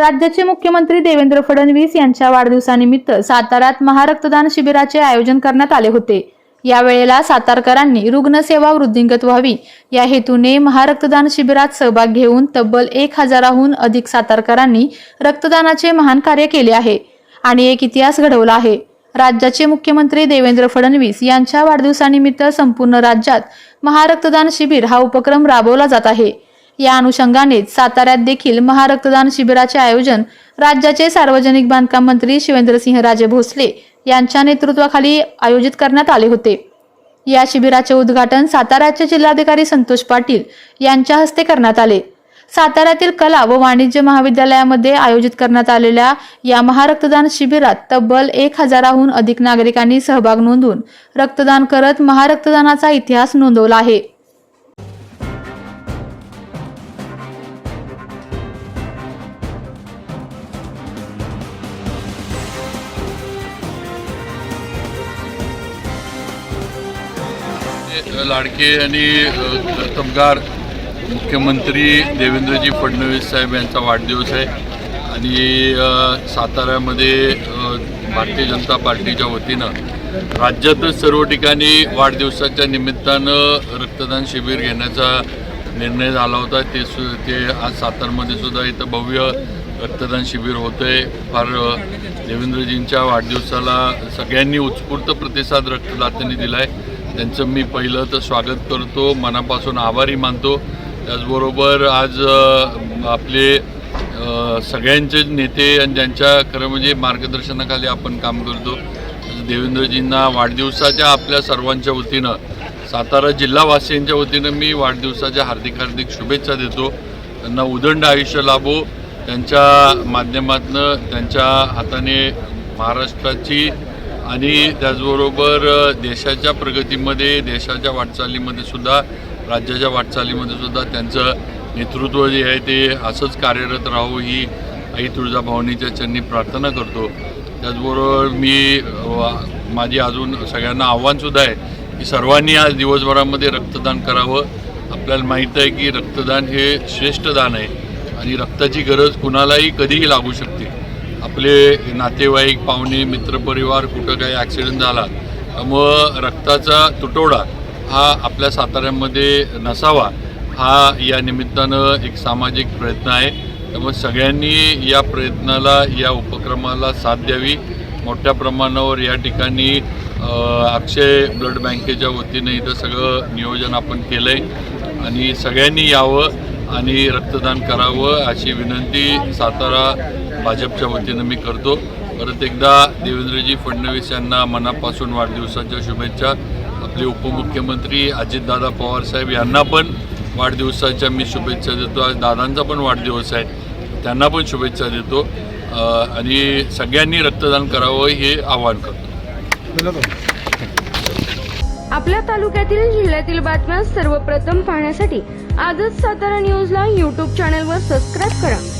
राज्याचे मुख्यमंत्री देवेंद्र फडणवीस यांच्या वाढदिवसानिमित्त साताऱ्यात महारक्तदान शिबिराचे आयोजन करण्यात आले होते. यावेळेला सातारकरांनी रुग्णसेवा वृद्धिंगत व्हावी. या हेतूने महारक्तदान शिबिरात सहभाग घेऊन तब्बल एक हजाराहून अधिक सातारकरांनी रक्तदानाचे महान कार्य केले आहे आणि एक इतिहास घडवला आहे. राज्याचे मुख्यमंत्री देवेंद्र फडणवीस यांच्या वाढदिवसानिमित्त संपूर्ण राज्यात महारक्तदान शिबिर हा उपक्रम राबवला जात आहे. या अनुषंगाने साताऱ्यात देखील महारक्तदान शिबिराचे आयोजन राज्याचे सार्वजनिक बांधकाम मंत्री शिवेंद्रसिंहराजे भोसले यांच्या नेतृत्वाखाली आयोजित करण्यात आले होते. या शिबिराचे उद्घाटन साताऱ्याचे जिल्हाधिकारी संतोष पाटील यांच्या हस्ते करण्यात आले. साताऱ्यातील कला व वाणिज्य महाविद्यालयामध्ये आयोजित करण्यात आलेल्या या महारक्तदान शिबिरात तब्बल एक हजाराहून अधिक नागरिकांनी सहभाग नोंदवून रक्तदान करत महारक्तदानाचा इतिहास नोंदवला आहे. लाडके आणि अ, कर्तबगार मुख्यमंत्री देवेंद्रजी फडणवीस साहेब यांचा वाढदिवस आहे. आणि साताऱ्यामध्ये भारतीय जनता पार्टीच्या वतीनं राज्यातच सर्व ठिकाणी वाढदिवसाच्या निमित्तानं रक्तदान शिबिर घेण्याचा निर्णय झाला होता. ते सु ते आज सातारमध्ये सुद्धा इथं भव्य रक्तदान शिबिर होतं आहे फार देवेंद्रजींच्या वाढदिवसाला सगळ्यांनी उत्स्फूर्त प्रतिसाद रक्तदात्यांनी दिला आहे त्यांचं मी पहिलं तर स्वागत करतो मनापासून आभारी मानतो. त्याचबरोबर आज आपले सगळ्यांचे नेते आणि ज्यांच्या खरं म्हणजे मार्गदर्शनाखाली आपण काम करतो देवेंद्रजींना वाढदिवसाच्या आपल्या सर्वांच्या वतीनं सातारा जिल्हावासियांच्या वतीनं मी वाढदिवसाच्या हार्दिक हार्दिक शुभेच्छा देतो. त्यांना उदंड आयुष्य लाभो. त्यांच्या माध्यमातनं त्यांच्या हाताने महाराष्ट्राची आणि त्याचबरोबर देशाच्या प्रगतीमध्ये देशाच्या वाटचालीमध्ये सुद्धा राज्याच्या वाटचालीमध्ये सुद्धा त्यांचं नेतृत्व जे आहे ते असंच कार्यरत राहू ही आई तुळजाभवानीच्या चरणी प्रार्थना करतो. त्याचबरोबर मी माझी अजून सगळ्यांना आव्हानसुद्धा आहे की सर्वांनी आज दिवसभरामध्ये रक्तदान करावं. आपल्याला माहीत आहे की रक्तदान हे श्रेष्ठ दान आहे आणि रक्ताची गरज कुणालाही कधीही लागू शकते. आपले नातेवाईक पाहुणे मित्रपरिवार कुठं काही ॲक्सिडेंट झाला त्यामुळं रक्ताचा तुटवडा हा आपल्या साताऱ्यामध्ये नसावा हा या निमित्तानं एक सामाजिक प्रयत्न आहे. त्यामुळे सगळ्यांनी या प्रयत्नाला या उपक्रमाला साथ द्यावी. मोठ्या प्रमाणावर या ठिकाणी अक्षय ब्लड बँकेच्या वतीनं इथं सगळं नियोजन आपण केलं आहे आणि सगळ्यांनी यावं आणि रक्तदान करावं अशी विनंती सातारा भाजपच्या वतीनं मी करतो. परत एकदा देवेंद्रजी फडणवीस यांना मनापासून वाढदिवसाच्या शुभेच्छा. आपले उपमुख्यमंत्री अजितदादा पवार साहेब यांना पण वाढदिवसाच्या मी शुभेच्छा देतो. आज दादांचा पण वाढदिवस आहे. त्यांना पण शुभेच्छा देतो. अ, आणि सगळ्यांनी रक्तदान करावं हे आवाहन करतो. आपल्या तालुक्यातील जिल्ह्यातील बातम्या सर्वप्रथम पाहण्यासाठी आजच सातारा न्यूजला यूट्यूब चॅनलवर सबस्क्राईब करा.